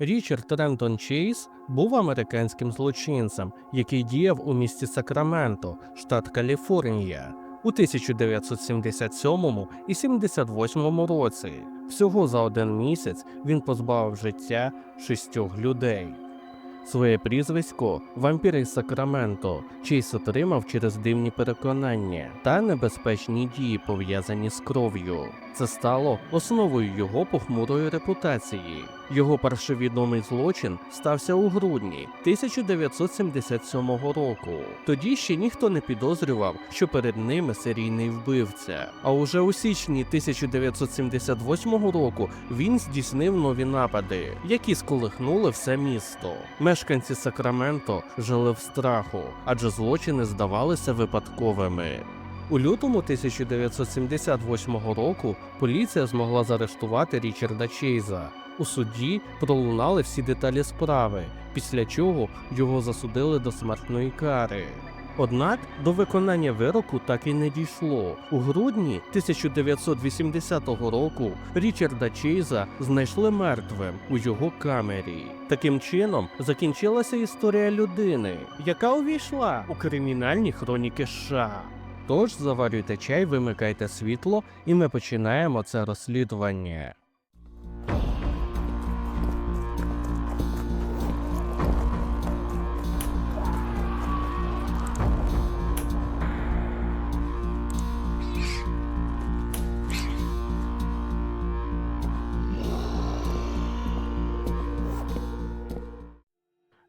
Річард Трентон Чейз був американським злочинцем, який діяв у місті Сакраменто, штат Каліфорнія, у 1977 і 78 році. Всього за один місяць він позбавив життя шістьох людей. Своє прізвисько вампір із Сакраменто Чейз отримав через дивні переконання та небезпечні дії, пов'язані з кров'ю. Це стало основою його похмурої репутації. Його перший відомий злочин стався у грудні 1977 року. Тоді ще ніхто не підозрював, що перед ними серійний вбивця. А уже у січні 1978 року він здійснив нові напади, які сколихнули все місто. Мешканці Сакраменто жили в страху, адже злочини здавалися випадковими. У лютому 1978 року поліція змогла заарештувати Річарда Чейза. У суді пролунали всі деталі справи, після чого його засудили до смертної кари. Однак до виконання вироку так і не дійшло. У грудні 1980 року Річарда Чейза знайшли мертвим у його камері. Таким чином закінчилася історія людини, яка увійшла у кримінальні хроніки США. Тож заварюйте чай, вимикайте світло, і ми починаємо це розслідування.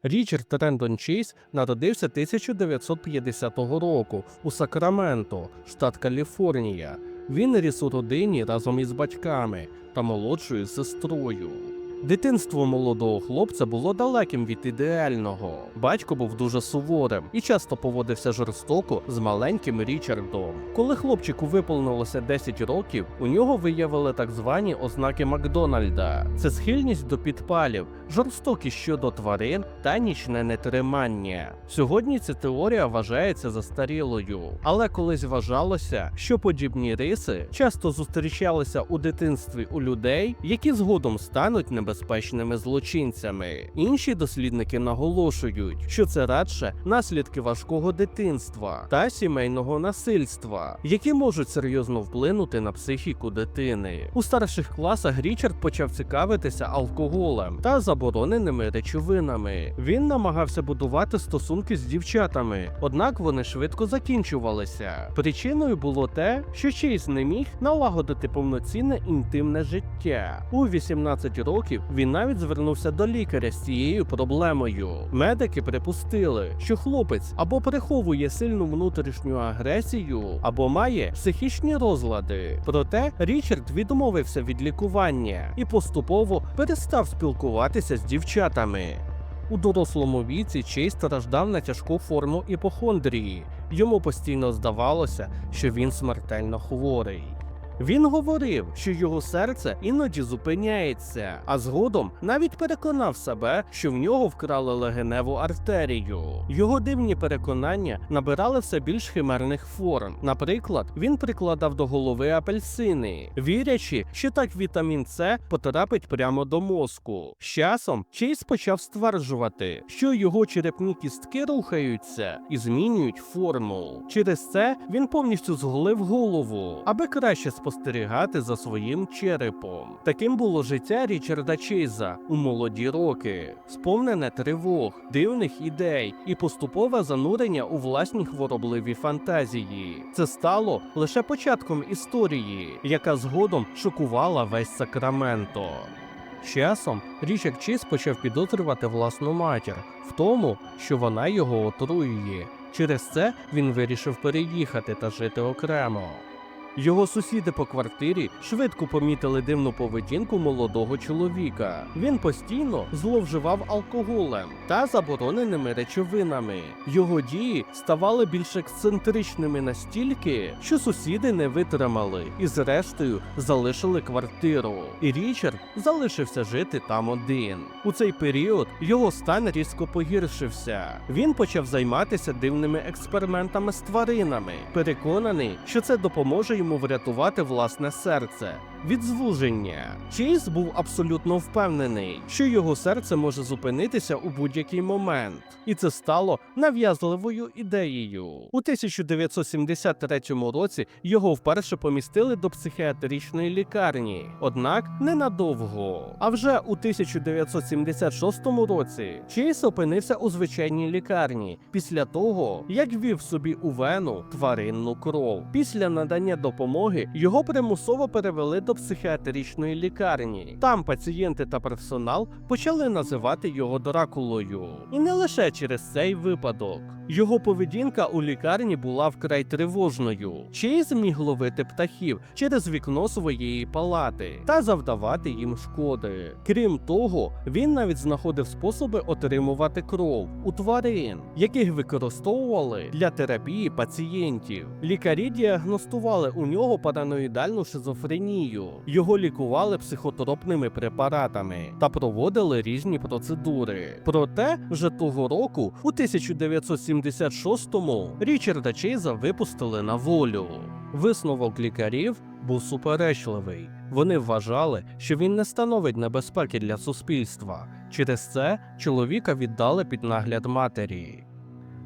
Річард Трендон Чейз народився 1950 року у Сакраменто, штат Каліфорнія. Він ріс у родині разом із батьками та молодшою сестрою. Дитинство молодого хлопця було далеким від ідеального. Батько був дуже суворим і часто поводився жорстоко з маленьким Річардом. Коли хлопчику виповнилося 10 років, у нього виявили так звані ознаки Макдональда. Це схильність до підпалів, жорстокість щодо тварин та нічне нетримання. Сьогодні ця теорія вважається застарілою, але колись вважалося, що подібні риси часто зустрічалися у дитинстві у людей, які згодом стануть небезпечними злочинцями. Інші дослідники наголошують, що це радше наслідки важкого дитинства та сімейного насильства, які можуть серйозно вплинути на психіку дитини. У старших класах Річард почав цікавитися алкоголем та забороненими речовинами. Він намагався будувати стосунки з дівчатами, однак вони швидко закінчувалися. Причиною було те, що Чейз не міг налагодити повноцінне інтимне життя. У 18 років він навіть звернувся до лікаря з цією проблемою. Медики припустили, що хлопець або приховує сильну внутрішню агресію, або має психічні розлади. Проте Річард відмовився від лікування і поступово перестав спілкуватися з дівчатами. У дорослому віці Чейз страждав на тяжку форму іпохондрії. Йому постійно здавалося, що він смертельно хворий. Він говорив, що його серце іноді зупиняється, а згодом навіть переконав себе, що в нього вкрали легеневу артерію. Його дивні переконання набирали все більш химерних форм. Наприклад, він прикладав до голови апельсини, вірячи, що так вітамін С потрапить прямо до мозку. З часом Чейз почав стверджувати, що його черепні кістки рухаються і змінюють форму. Через це він повністю зголив голову, аби краще спостерігати за своїм черепом. Таким було життя Річарда Чейза у молоді роки, сповнене тривог, дивних ідей і поступове занурення у власні хворобливі фантазії. Це стало лише початком історії, яка згодом шокувала весь Сакраменто. Часом Річард Чейз почав підозрювати власну матір в тому, що вона його отруює. Через це він вирішив переїхати та жити окремо. Його сусіди по квартирі швидко помітили дивну поведінку молодого чоловіка. Він постійно зловживав алкоголем та забороненими речовинами. Його дії ставали більш ексцентричними настільки, що сусіди не витримали і, зрештою, залишили квартиру. І Річард залишився жити там один. У цей період його стан різко погіршився. Він почав займатися дивними експериментами з тваринами, переконаний, що це допоможе йому врятувати власне серце. від звуження. Чейз був абсолютно впевнений, що його серце може зупинитися у будь-який момент, і це стало нав'язливою ідеєю. У 1973 році його вперше помістили до психіатричної лікарні, однак ненадовго. А вже у 1976 році Чейз опинився у звичайній лікарні після того, як ввів собі у вену тваринну кров. Після надання допомоги його примусово перевели до психіатричної лікарні. Там пацієнти та персонал почали називати його Дракулою. І не лише через цей випадок. Його поведінка у лікарні була вкрай тривожною. Чейз міг ловити птахів через вікно своєї палати та завдавати їм шкоди. Крім того, він навіть знаходив способи отримувати кров у тварин, яких використовували для терапії пацієнтів. Лікарі діагностували у нього параноїдальну шизофренію. Його лікували психотропними препаратами та проводили різні процедури. Проте вже того року, у 1976-му, Річарда Чейза випустили на волю. Висновок лікарів був суперечливий. Вони вважали, що він не становить небезпеки для суспільства. Через це чоловіка віддали під нагляд матері.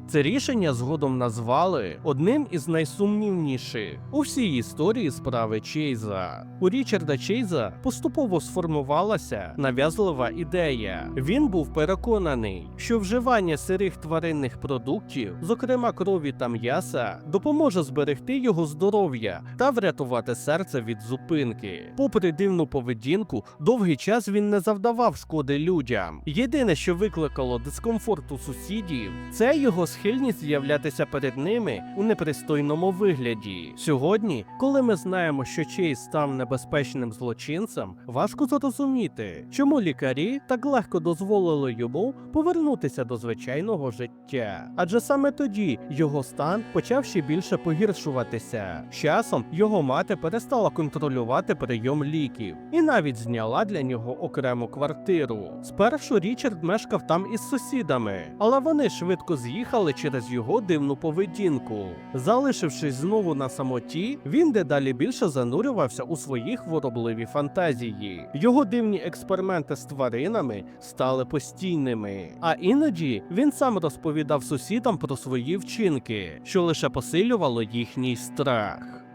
Це рішення згодом назвали одним із найсумнівніших у всій історії справи Чейза. У Річарда Чейза поступово сформувалася нав'язлива ідея. Він був переконаний, що вживання сирих тваринних продуктів, зокрема крові та м'яса, допоможе зберегти його здоров'я та врятувати серце від зупинки. Попри дивну поведінку, довгий час він не завдавав шкоди людям. Єдине, що викликало дискомфорт у сусідів, це його схильність з'являтися перед ними у непристойному вигляді. Сьогодні, коли ми знаємо, що Чейз став небезпечним злочинцем, важко зрозуміти, чому лікарі так легко дозволили йому повернутися до звичайного життя. Адже саме тоді його стан почав ще більше погіршуватися. Часом його мати перестала контролювати прийом ліків і навіть зняла для нього окрему квартиру. Спершу Річард мешкав там із сусідами, але вони швидко з'їхали через його дивну поведінку. Залишившись знову на самоті, він дедалі більше занурювався у свої хворобливі фантазії. Його дивні експерименти з тваринами стали постійними. А іноді він сам розповідав сусідам про свої вчинки, що лише посилювало їхній страх.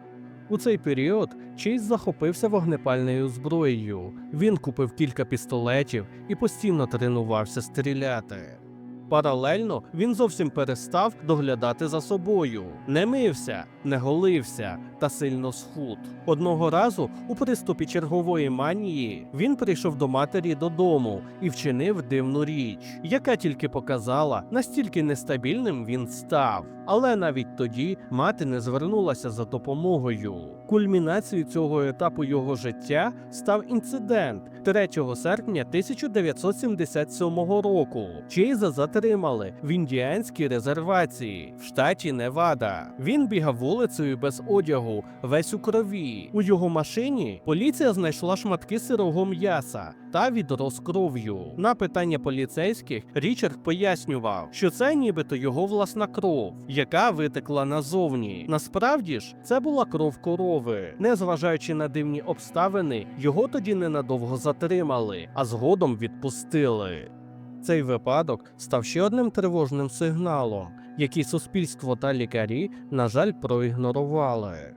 У цей період Чейз захопився вогнепальною зброєю. Він купив кілька пістолетів і постійно тренувався стріляти. Паралельно він зовсім перестав доглядати за собою, не мився, не голився та сильно схуд. Одного разу, у приступі чергової манії, він прийшов до матері додому і вчинив дивну річ, яка тільки показала, настільки нестабільним він став. Але навіть тоді мати не звернулася за допомогою. Кульмінацією цього етапу його життя став інцидент 3 серпня 1977 року. Чейза затримали в індіанській резервації в штаті Невада. Він бігав вулицею без одягу, весь у крові. У його машині поліція знайшла шматки сирого м'яса та відро з кров'ю. На питання поліцейських Річард пояснював, що це нібито його власна кров, яка витекла назовні. Насправді ж, це була кров корови. Незважаючи на дивні обставини, його тоді ненадовго затримали, а згодом відпустили. Цей випадок став ще одним тривожним сигналом, який суспільство та лікарі, на жаль, проігнорували.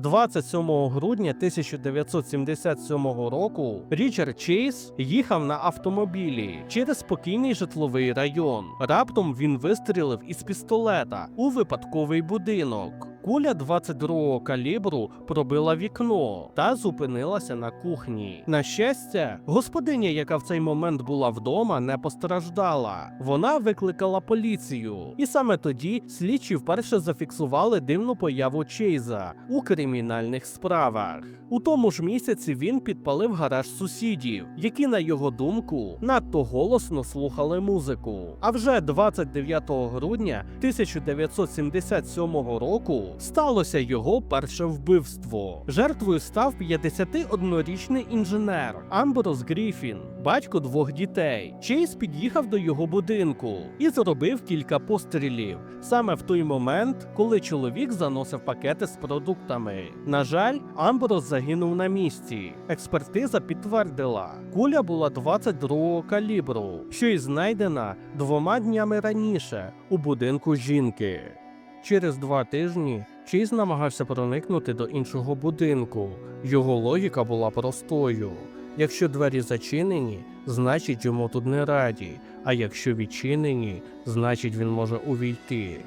27 грудня 1977 року Річард Чейз їхав на автомобілі через спокійний житловий район. Раптом він вистрілив із пістолета у випадковий будинок. Куля 22-го калібру пробила вікно та зупинилася на кухні. На щастя, господиня, яка в цей момент була вдома, не постраждала. Вона викликала поліцію, і саме тоді слідчі вперше зафіксували дивну появу Чейза у кримінальних справах. У тому ж місяці він підпалив гараж сусідів, які, на його думку, надто голосно слухали музику. А вже 29 грудня 1977 року сталося його перше вбивство. Жертвою став 51-річний інженер Амброс Гріфін, батько двох дітей. Чейз під'їхав до його будинку і зробив кілька пострілів саме в той момент, коли чоловік заносив пакети з продуктами. На жаль, Амброс загинув на місці. Експертиза підтвердила, куля була 22-го калібру, що й знайдена двома днями раніше у будинку жінки. Через два тижні Чейз намагався проникнути до іншого будинку. Його логіка була простою. Якщо двері зачинені, значить йому тут не раді, а якщо відчинені, значить він може увійти.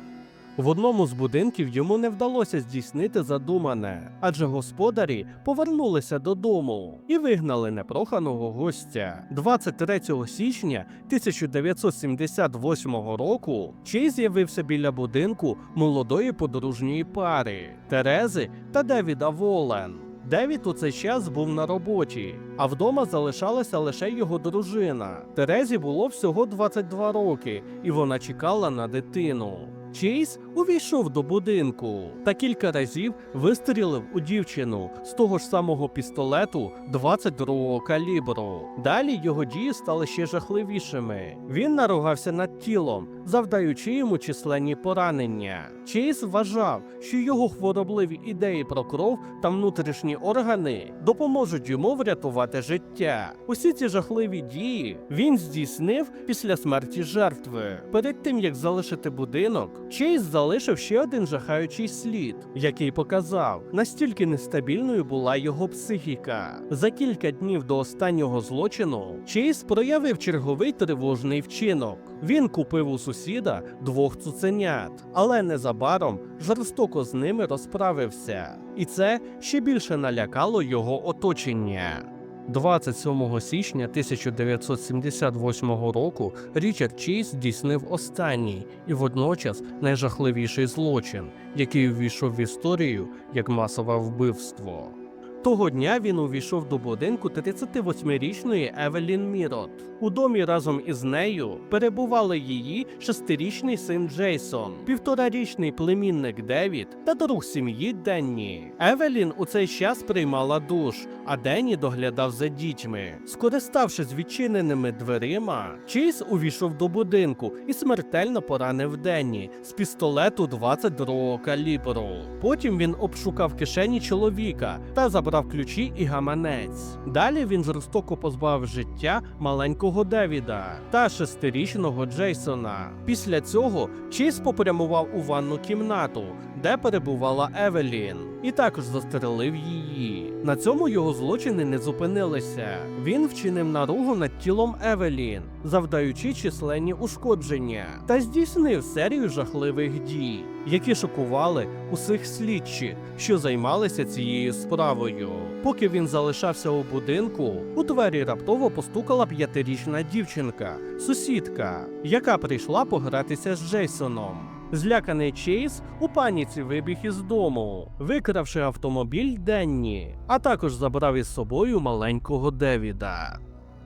В одному з будинків йому не вдалося здійснити задумане, адже господарі повернулися додому і вигнали непроханого гостя. 23 січня 1978 року Чей з'явився біля будинку молодої подружньої пари Терези та Девіда Волен. Девід у цей час був на роботі, а вдома залишалася лише його дружина. Терезі було всього 22 роки, і вона чекала на дитину. Чейз увійшов до будинку та кілька разів вистрілив у дівчину з того ж самого пістолету 22-го калібру. Далі його дії стали ще жахливішими. Він наругався над тілом, завдаючи йому численні поранення. Чейз вважав, що його хворобливі ідеї про кров та внутрішні органи допоможуть йому врятувати життя. Усі ці жахливі дії він здійснив після смерті жертви. Перед тим як залишити будинок, Чейз залишив ще один жахаючий слід, який показав, настільки нестабільною була його психіка. За кілька днів до останнього злочину Чейз проявив черговий тривожний вчинок. Він купив у сусіда двох цуценят, але незабаром жорстоко з ними розправився. І це ще більше налякало його оточення. 27 січня 1978 року Річард Чейз здійснив останній і водночас найжахливіший злочин, який увійшов в історію як масове вбивство. Того дня він увійшов до будинку 38-річної Евелін Мірот. У домі разом із нею перебували її шестирічний син Джейсон, півторарічний племінник Девід та друг сім'ї Денні. Евелін у цей час приймала душ, а Денні доглядав за дітьми. Скориставшись відчиненими дверима, Чейз увійшов до будинку і смертельно поранив Денні з пістолету 22-го калібру. Потім він обшукав кишені чоловіка та забрав ключі і гаманець. Далі він жорстоко позбавив життя маленького Девіда та шестирічного Джейсона. Після цього Чіз попрямував у ванну кімнату, де перебувала Евелін, і також застрелив її. На цьому його злочини не зупинилися. Він вчинив наругу над тілом Евелін, завдаючи численні ушкодження, та здійснив серію жахливих дій, які шокували усіх слідчих, що займалися цією справою. Поки він залишався у будинку, у двері раптово постукала п'ятирічна дівчинка, сусідка, яка прийшла погратися з Джейсоном. Зляканий Чейз у паніці вибіг із дому, викравши автомобіль Денні, а також забрав із собою маленького Девіда.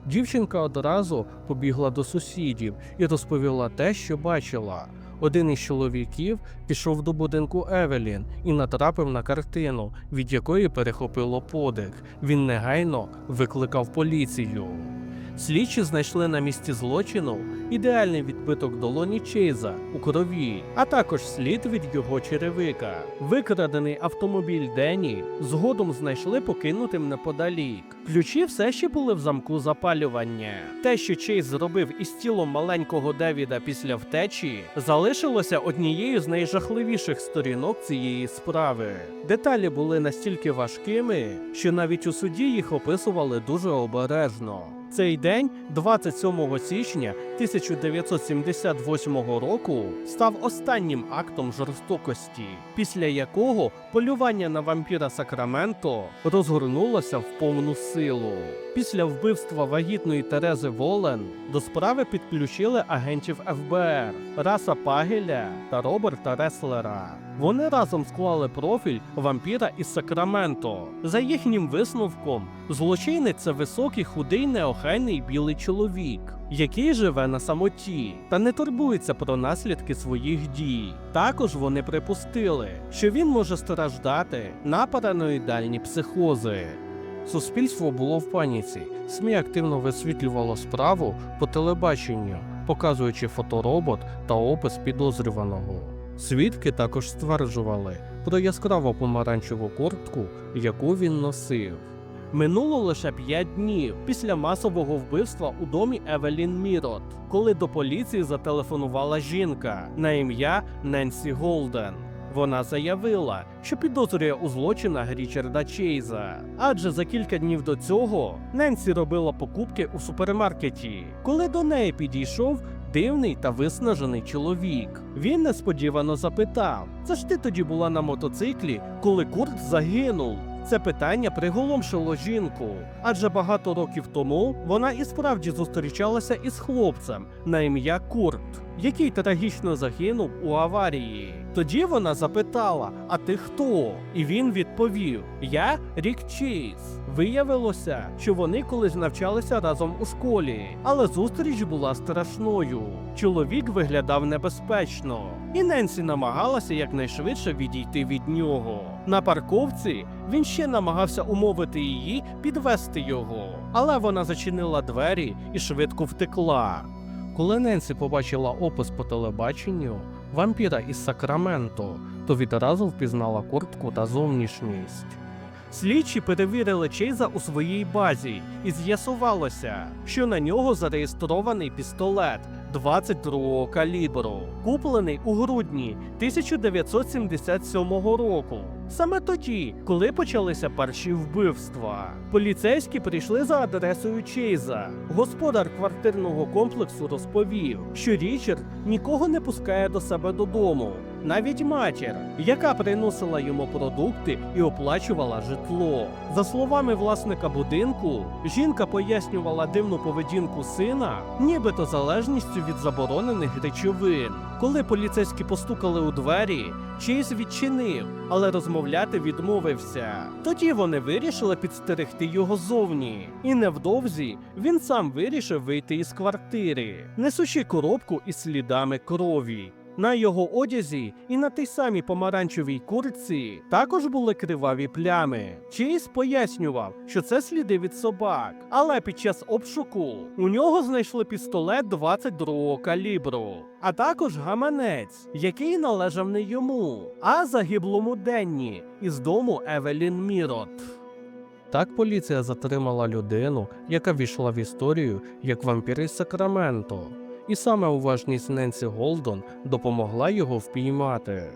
Дівчинка одразу побігла до сусідів і розповіла те, що бачила. Один із чоловіків пішов до будинку Евелін і натрапив на картину, від якої перехопило подих. Він негайно викликав поліцію. Слідчі знайшли на місці злочину ідеальний відбиток долоні Чейза у крові, а також слід від його черевика. Викрадений автомобіль Дені згодом знайшли покинутим неподалік. Ключі все ще були в замку запалювання. Те, що Чейз зробив із тілом маленького Девіда після втечі, залишилося однією з найжахливіших сторінок цієї справи. Деталі були настільки важкими, що навіть у суді їх описували дуже обережно. Цей день, 27 січня 1978 року, став останнім актом жорстокості, після якого полювання на вампіра Сакраменто розгорнулося в повну силу. Після вбивства вагітної Терези Волен до справи підключили агентів ФБР Раса Пагеля та Роберта Реслера. Вони разом склали профіль вампіра із Сакраменто. За їхнім висновком, злочинець це високий, худий, неохайний білий чоловік, який живе на самоті та не турбується про наслідки своїх дій. Також вони припустили, що він може страждати на параноїдальні психози. Суспільство було в паніці. СМІ активно висвітлювало справу по телебаченню, показуючи фоторобот та опис підозрюваного. Свідки також стверджували про яскраво помаранчеву куртку, яку він носив. Минуло лише 5 днів після масового вбивства у домі Евелін Мірот, коли до поліції зателефонувала жінка на ім'я Ненсі Голден. Вона заявила, що підозрює у злочинах Річарда Чейза. Адже за кілька днів до цього Ненсі робила покупки у супермаркеті, коли до неї підійшов дивний та виснажений чоловік. Він несподівано запитав: Це ж ти тоді була на мотоциклі, коли Курт загинув? Це питання приголомшило жінку, адже багато років тому вона і справді зустрічалася із хлопцем на ім'я Курт, який трагічно загинув у аварії. Тоді вона запитала: А ти хто? І він відповів: Я Рік Чейз. Виявилося, що вони колись навчалися разом у школі, але зустріч була страшною. Чоловік виглядав небезпечно, і Ненсі намагалася якнайшвидше відійти від нього. На парковці він ще намагався умовити її підвести його, але вона зачинила двері і швидко втекла. Коли Ненсі побачила опис по телебаченню вампіра із Сакраменто, то відразу впізнала куртку та зовнішність. Слідчі перевірили Чейза у своїй базі, і з'ясувалося, що на нього зареєстрований пістолет 22-го калібру, куплений у грудні 1977 року. Саме тоді, коли почалися перші вбивства, поліцейські прийшли за адресою Чейза. Господар квартирного комплексу розповів, що Річард нікого не пускає до себе додому, навіть матір, яка приносила йому продукти і оплачувала житло. За словами власника будинку, жінка пояснювала дивну поведінку сина, нібито залежністю від заборонених речовин. Коли поліцейські постукали у двері, Чейз відчинив, але розмовляти відмовився. Тоді вони вирішили підстерегти його зовні, і невдовзі він сам вирішив вийти із квартири, несучи коробку із слідами крові. На його одязі і на тій самій помаранчевій куртці також були криваві плями. Чейз пояснював, що це сліди від собак, але під час обшуку у нього знайшли пістолет 22-го калібру, а також гаманець, який належав не йому, а загиблому Денні із дому Евелін Мірот. Так поліція затримала людину, яка війшла в історію як вампір із Сакраменто, і саме уважність Ненсі Голдон допомогла його впіймати.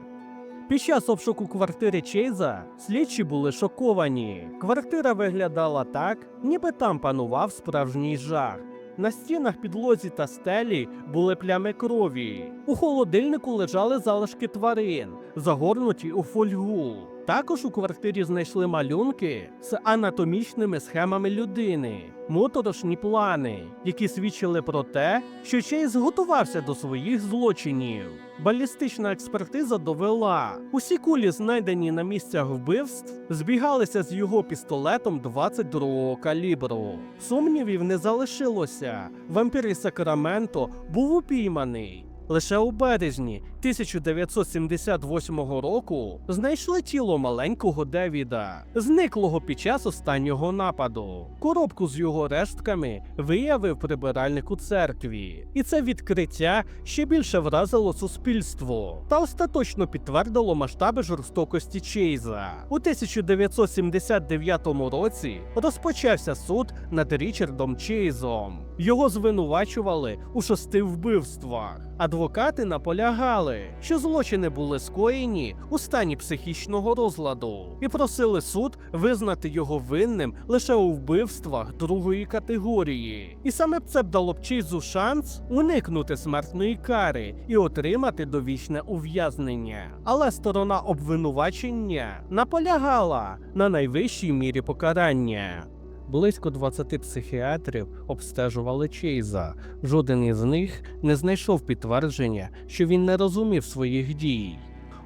Під час обшуку квартири Чейза слідчі були шоковані. Квартира виглядала так, ніби там панував справжній жах. На стінах, підлозі та стелі були плями крові. У холодильнику лежали залишки тварин, загорнуті у фольгу. Також у квартирі знайшли малюнки з анатомічними схемами людини, моторошні плани, які свідчили про те, що Чейз готувався до своїх злочинів. Балістична експертиза довела, усі кулі, знайдені на місцях вбивств, збігалися з його пістолетом 22-го калібру. Сумнівів не залишилося. Вампір із Сакраменто був упійманий. Лише у березні 1978 року знайшли тіло маленького Девіда, зниклого під час останнього нападу. Коробку з його рештками виявив прибиральник у церкві, і це відкриття ще більше вразило суспільство та остаточно підтвердило масштаби жорстокості Чейза. У 1979 році розпочався суд над Річардом Чейзом. Його звинувачували у шести вбивствах. Адвокати наполягали, що злочини були скоєні у стані психічного розладу, і просили суд визнати його винним лише у вбивствах другої категорії. І саме це б дало б Чейзу шанс уникнути смертної кари і отримати довічне ув'язнення. Але сторона обвинувачення наполягала на найвищій мірі покарання. Близько 20 психіатрів обстежували Чейза. Жоден із них не знайшов підтвердження, що він не розумів своїх дій.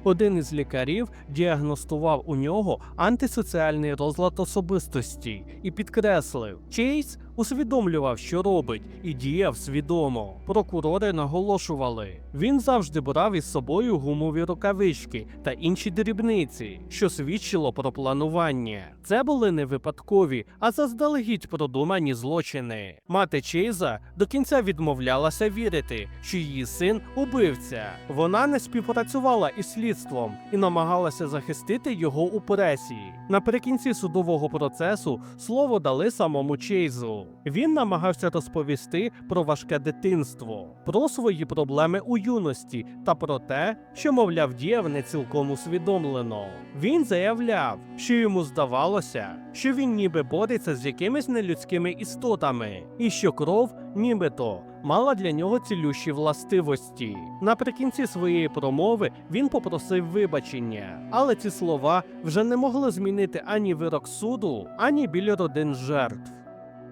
один із лікарів діагностував у нього антисоціальний розлад особистості і підкреслив, Чейз усвідомлював, що робить, і діяв свідомо. Прокурори наголошували, він завжди брав із собою гумові рукавички та інші дрібниці, що свідчило про планування. Це були не випадкові, а заздалегідь продумані злочини. Мати Чейза до кінця відмовлялася вірити, що її син убивця. Вона не співпрацювала із слідством і намагалася захистити його у пресі. Наприкінці судового процесу слово дали самому Чейзу. Він намагався розповісти про важке дитинство, про свої проблеми у юності та про те, що, мовляв, діяв не цілком усвідомлено. Він заявляв, що йому здавалося, що він ніби бореться з якимись нелюдськими істотами, і що кров, нібито, мала для нього цілющі властивості. Наприкінці своєї промови він попросив вибачення, але ці слова вже не могли змінити ані вирок суду, ані біль родин жертв.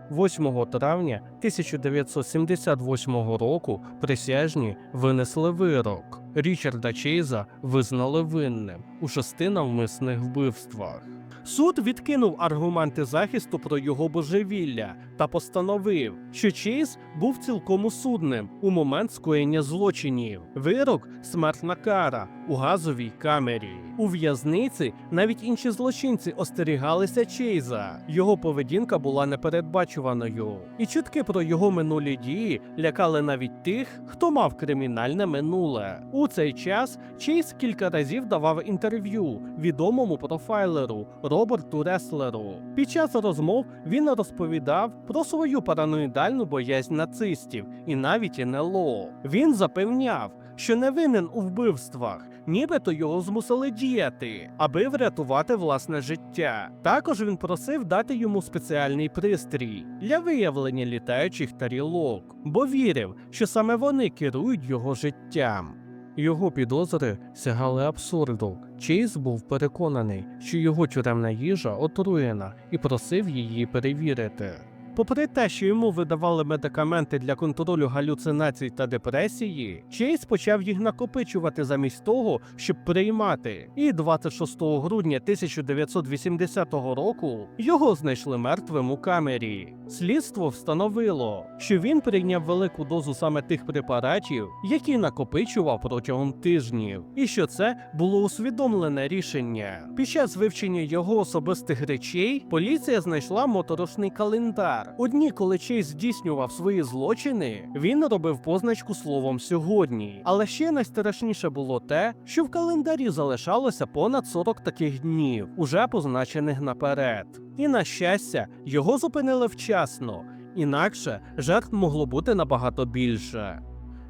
8 травня 1978 року присяжні винесли вирок. Річарда Чейза визнали винним у шести навмисних вбивствах. Суд відкинув аргументи захисту про його божевілля та постановив, що Чейз був цілком усудним у момент скоєння злочинів. Вирок смертна кара у газовій камері. У в'язниці навіть інші злочинці остерігалися Чейза. Його поведінка була непередбачуваною, і чутки про його минулі дії лякали навіть тих, хто мав кримінальне минуле. У цей час Чейз кілька разів давав інтерв'ю відомому профайлеру Роберту Реслеру. Під час розмов він розповідав про свою параноїдальну боязнь нацистів і навіть НЛО. Він запевняв, що не винен у вбивствах, нібито його змусили діяти, аби врятувати власне життя. Також він просив дати йому спеціальний пристрій для виявлення літаючих тарілок, бо вірив, що саме вони керують його життям. Його підозри сягали абсурду. Чейз був переконаний, що його тюремна їжа отруєна і просив її перевірити. Попри те, що йому видавали медикаменти для контролю галюцинацій та депресії, Чейз почав їх накопичувати замість того, щоб приймати. І 26 грудня 1980 року його знайшли мертвим у камері. Слідство встановило, що він прийняв велику дозу саме тих препаратів, які накопичував протягом тижнів, і що це було усвідомлене рішення. Під час вивчення його особистих речей поліція знайшла моторошний календар. У дні, коли Чейз здійснював свої злочини, він робив позначку словом сьогодні. Але ще найстрашніше було те, що в календарі залишалося понад 40 таких днів, уже позначених наперед. І на щастя, його зупинили вчасно, інакше жертв могло бути набагато більше.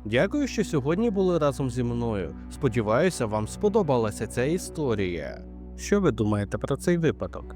Дякую, що сьогодні були разом зі мною. Сподіваюся, вам сподобалася ця історія. Що ви думаєте про цей випадок?